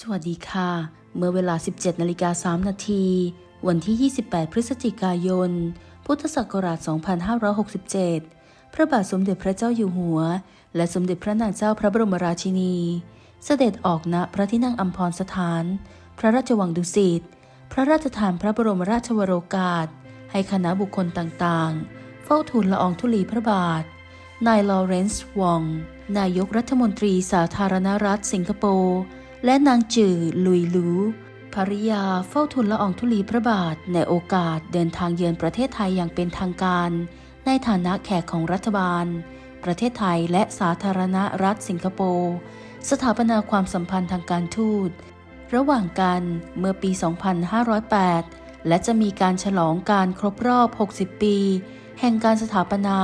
สวัสดีค่ะ เมื่อเวลา 17นาฬิกา3นาที วันที่ 28 พฤศจิกายน พุทธศักราช 2567 พระบาทสมเด็จพระเจ้าอยู่หัว และสมเด็จพระนางเจ้าพระบรมราชินี เสด็จออกณพระที่นั่งอัมพรสถาน พระราชวังดุสิต พระราชทานพระบรมราชวโรกาส ให้คณะบุคคลต่างๆ เฝ้าทูลละอองธุลีพระบาท นายลอเรนซ์วอง นายกรัฐมนตรีสาธารณรัฐสิงคโปร์ และนางจือลุยลูภริยาเฝ้าทูลละอองธุลีพระบาทในโอกาสเดินทางเยือนประเทศไทยอย่างเป็นทางการ ในฐานะแขกของรัฐบาล ประเทศไทยและสาธารณรัฐสิงคโปร์สถาปนาความสัมพันธ์ทางการทูต ระหว่างกันเมื่อปี 2508 และจะมีการฉลองการครบรอบ 60 ปี แห่งการสถาปนา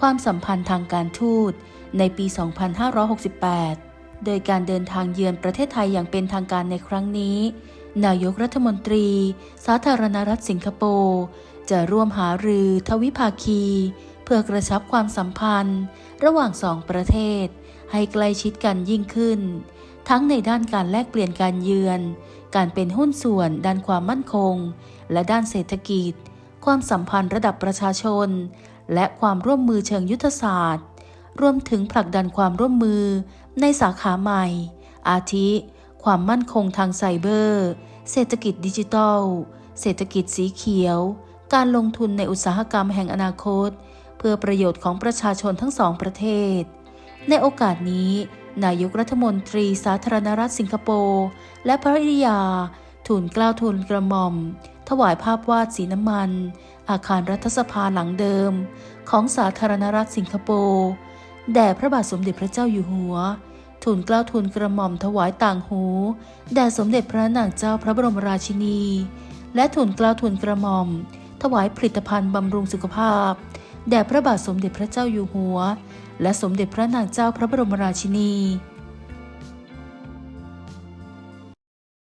ความสัมพันธ์ทางการทูตในปี 2568 โดยการเดินทางเยือนประเทศไทยอย่างเป็นทางการในครั้งนี้ นายกรัฐมนตรี สาธารณรัฐสิงคโปร์จะร่วมหารือทวิภาคี เพื่อกระชับความสัมพันธ์ ระหว่างสองประเทศ ให้ใกล้ชิดกันยิ่งขึ้น ทั้งในด้านการแลกเปลี่ยนการเยือน การเป็นหุ้นส่วนด้านความมั่นคง และด้านเศรษฐกิจ ความสัมพันธ์ระดับประชาชน และความร่วมมือเชิงยุทธศาสตร์ รวมถึงผลักดันความร่วมมือ ในสาขาใหม่ อาทิ ความมั่นคงทางไซเบอร์ เศรษฐกิจดิจิทัล เศรษฐกิจสีเขียว การลงทุนในอุตสาหกรรมแห่งอนาคต เพื่อประโยชน์ของประชาชนทั้งสองประเทศ ในโอกาสนี้ นายกรัฐมนตรีสาธารณรัฐสิงคโปร์และภริยาทูลกล้าวทูลกระหม่อม ถวายภาพวาดสีน้ำมัน อาคารรัฐสภาหลังเดิม ของสาธารณรัฐสิงคโปร์ แด่พระบาทสมเด็จพระเจ้าอยู่หัวทูลเกล้าทูลกระหม่อมถวายต่างหู แด่สมเด็จพระนางเจ้าพระบรมราชินี และทูลเกล้าทูลกระหม่อม ถวายผลิตภัณฑ์บำรุงสุขภาพ แด่พระบาทสมเด็จพระเจ้าอยู่หัว และสมเด็จพระนางเจ้าพระบรมราชินี